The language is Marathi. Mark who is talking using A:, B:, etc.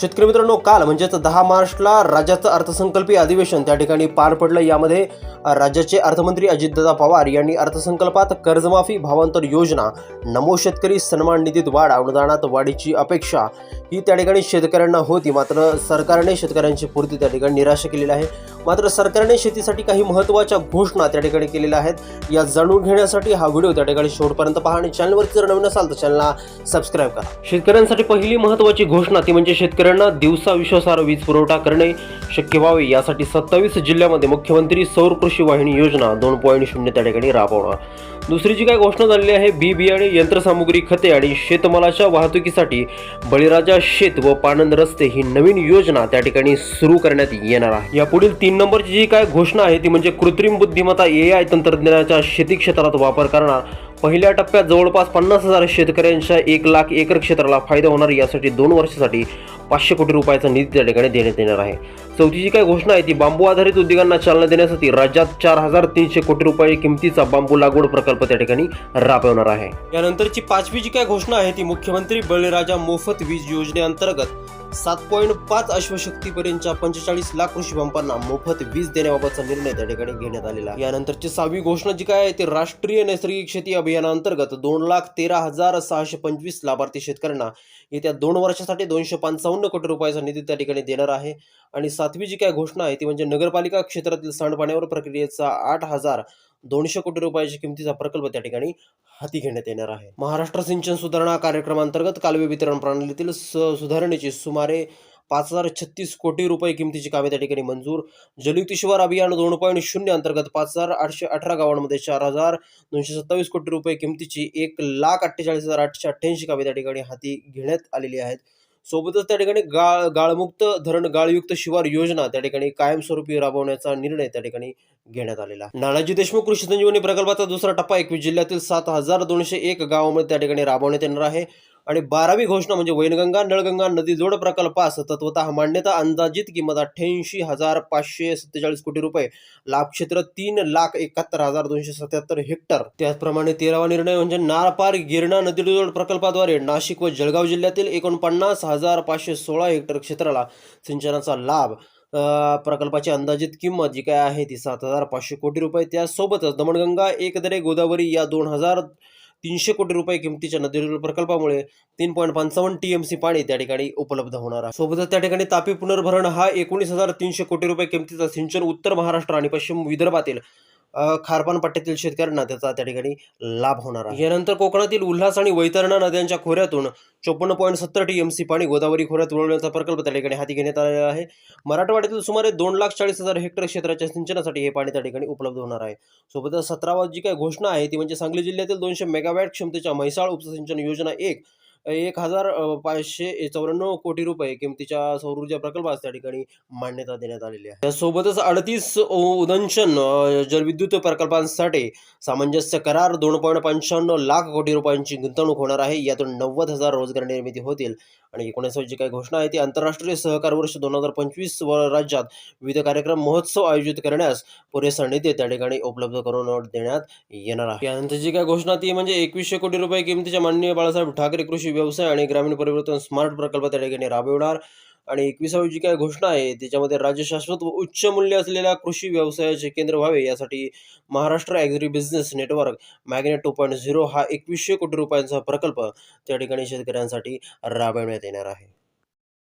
A: शेतकरी मित्रांनो काल म्हणजेच दहा मार्चला राज्याचं अर्थसंकल्पीय अधिवेशन त्या ठिकाणी पार पडलं. यामध्ये राज्याचे अर्थमंत्री अजितदादा पवार यांनी अर्थसंकल्पात कर्जमाफी भावांतर योजना नमो शेतकरी सन्मान निधीत वाढ अनुदानात वाढीची अपेक्षा ही त्या ठिकाणी शेतकऱ्यांना होती. मात्र सरकारने शेतकऱ्यांची पूर्ती त्या ठिकाणी निराशा केलेली आहे. मात्र सरकारने शेतीसाठी काही महत्त्वाच्या घोषणा त्या ठिकाणी केलेल्या आहेत. या जाणून घेण्यासाठी हा व्हिडिओ त्या ठिकाणी शेवटपर्यंत पहा आणि चॅनलवरती जर नवीन असाल तर चॅनलला सबस्क्राईब करा. शेतकऱ्यांसाठी पहिली महत्त्वाची घोषणा ती म्हणजे शेतकरी शेतकऱ्यांना दिवसा विश्वासार्ह वीज पुरवठा करणे शक्य व्हावे यासाठी सत्तावीस जिल्ह्यामध्ये मुख्यमंत्री सौर कृषी वाहिनी योजना दोन पॉईंट शून्य त्या ठिकाणी राबवणार. दुसरी जी काय घोषणा झालेली आहे बी बियाणे यंत्रसामुग्री खते आणि शेतमालाच्या वाहतुकीसाठी बळीराजा शेत व पाणंद रस्ते ही नवीन योजना त्या ठिकाणी सुरू करण्यात येणार आहे. या पुढील तीन नंबरची जी काय घोषणा आहे ती म्हणजे कृत्रिम बुद्धिमत्ता ए आय तंत्रज्ञानाच्या शेती क्षेत्रात वापर करणार पहिल्या टप्प्यात जवळपास पन्नास हजार शेतकऱ्यांच्या एक लाख एकर क्षेत्राला फायदा होणार. यासाठी दोन वर्षासाठी पाचशे कोटी रुपयाचा निधी त्या ठिकाणी देण्यात येणार आहे. चौथी जी काय घोषणा आहे ती बांबू आधारित उद्योगांना चालना देण्यासाठी राज्यात चार हजार तीनशे कोटी रुपये किमतीचा बांबू लागवड प्रकल्प त्या ठिकाणी राबवणार आहे. यानंतरची पाचवी जी काय घोषणा आहे ती मुख्यमंत्री बळीराजा मोफत वीज योजनेअंतर्गत सात पॉईंट पाच अश्वशक्तीपर्यंतच्या पंचेचाळीस लाख कृषी पंपांना मोफत वीज देण्याबाबतचा निर्णय त्या ठिकाणी घेण्यात आलेला आहे. यानंतरची सहावी घोषणा जी काय आहे ती राष्ट्रीय नैसर्गिक शेती अभियानाअंतर्गत दोन लाख तेरा हजार सहाशे पंचवीस लाभार्थी शेतकऱ्यांना येत्या दोन वर्षासाठी दोनशे पंचावन्न कोटी रुपयाचा निधी त्या ठिकाणी देणार आहे. आणि सातवी जी काय घोषणा आहे ती म्हणजे नगरपालिका क्षेत्रातील सांडपाण्यावर प्रक्रियेचा आठ हजार दोनशे कोटी रुपयाच्या किमतीचा प्रकल्प त्या ठिकाणी हाती घेण्यात येणार आहे. महाराष्ट्र सिंचन सुधारणा कार्यक्रमांतर्गत कालवे वितरण प्रणालीतील स- सुधारणेची सुमारे पाच हजार छत्तीस कोटी रुपये किमतीची कामे त्या ठिकाणी मंजूर. जलयुक्ती शिवार अभियान दोन पॉईंट शून्य अंतर्गत पाच हजार आठशे अठरा गावांमध्ये चार हजार दोनशे सत्तावीस कोटी रुपये किमतीची एक लाख अठ्ठेचाळीस हजार आठशे अठ्ठ्याऐंशी कामे त्या ठिकाणी हाती घेण्यात आलेली आहेत. सोबतच त्या ठिकाणी गाळ गाळमुक्त धरण गाळयुक्त शिवार योजना त्या ठिकाणी कायमस्वरूपी राबवण्याचा निर्णय त्या ठिकाणी घेण्यात आलेला आहे. नानाजी देशमुख कृषी संजीवनी प्रकल्पाचा दुसरा टप्पा एकवीस जिल्ह्यातील सात हजार दोनशे एक गावामध्ये त्या ठिकाणी राबवण्यात येणार आहे आणि बारावी घोषणा म्हणजे वैनगंगा नळगंगा नदी जोड प्रकल्पास तत्वतः मान्यता अंदाजित किंमत अठ्ठ्याऐंशी हजार पाचशे सत्तेचाळीस कोटी रुपये. लाभक्षेत्र तीन लाख एकाहत्तर हजार दोनशे सत्याहत्तर हेक्टर. त्याचप्रमाणे तेरावा निर्णय म्हणजे नारपार गिरणा नदी जोड प्रकल्पाद्वारे नाशिक व जळगाव जिल्ह्यातील एकोणपन्नास हजार पाचशे सोळा हेक्टर क्षेत्राला सिंचनाचा लाभ प्रकल्पाची अंदाजित किंमत जी काय आहे ती सात हजार पाचशे कोटी रुपये. त्यासोबतच दमणगंगा एकदरे गोदावरी या दोन हजार तीनशे कोटी रुपये किमतीच्या नदी प्रकल्पामुळे तीन पॉईंट पंचावन्न टी एम सी पाणी त्या ठिकाणी उपलब्ध होणार आहे. सोबतच त्या ठिकाणी तापी पुनर्भरण हा एकोणीस हजार तीनशे कोटी रुपये किमतीचा सिंचन उत्तर महाराष्ट्र आणि पश्चिम विदर्भातील खारपान पट्ट्यातील शेतकऱ्यांना त्याचा त्या ठिकाणी लाभ होणार आहे. यानंतर कोकणातील उल्हास आणि वैतरणा नद्यांच्या खोऱ्यातून चोपन्न पॉईंट सत्तर टी एम सी पाणी गोदावरी खोऱ्यात वळवण्याचा प्रकल्प त्या ठिकाणी हाती घेण्यात आलेला आहे. मराठवाड्यातील सुमारे दोन लाख चाळीस हजार हेक्टर क्षेत्राच्या सिंचनासाठी हे पाणी त्या ठिकाणी उपलब्ध होणार आहे. सोबतच सतरावा जी काही घोषणा आहे ती म्हणजे सांगली जिल्ह्यातील दोनशे मेगावॅट क्षमतेच्या म्हैसाळ उपसिंचन योजना एक एक हजार पाचशे चौऱ्याण्णव कोटी रुपये किमतीच्या सौर ऊर्जा प्रकल्पास त्या ठिकाणी मान्यता देण्यात आलेली आहे. त्यासोबतच अडतीस उदंशन जलविद्युत प्रकल्पांसाठी सामंजस्य करार दोन पॉईंट पंच्याण्णव लाख कोटी रुपयांची गुंतवणूक होणार आहे. यातून नव्वद हजार रोजगार निर्मिती होतील. आणि एकोणीसावी जी काही घोषणा आहे ती आंतरराष्ट्रीय सहकार वर्ष दोन हजार पंचवीस राज्यात विविध कार्यक्रम महोत्सव आयोजित करण्यास पुरेसा निधी त्या ठिकाणी उपलब्ध करून देण्यात येणार आहे. यानंतर जी काय घोषणा ती म्हणजे एकवीसशे कोटी रुपये किमतीच्या माननीय बाळासाहेब ठाकरे कृषी व्यवसाय आणि ग्रामीण परिवर्तन स्मार्ट प्रकल्प त्या ठिकाणी राबविणार. आणि एकविसावी जी काय घोषणा आहे त्याच्यामध्ये राज्य शाश्वत व उच्च मूल्य असलेल्या कृषी व्यवसायाचे केंद्र व्हावे यासाठी Maharashtra agri business network magnet two point zero हा एकवीसशे कोटी रुपयांचा प्रकल्प त्या ठिकाणी शेतकऱ्यांसाठी राबविण्यात येणार आहे.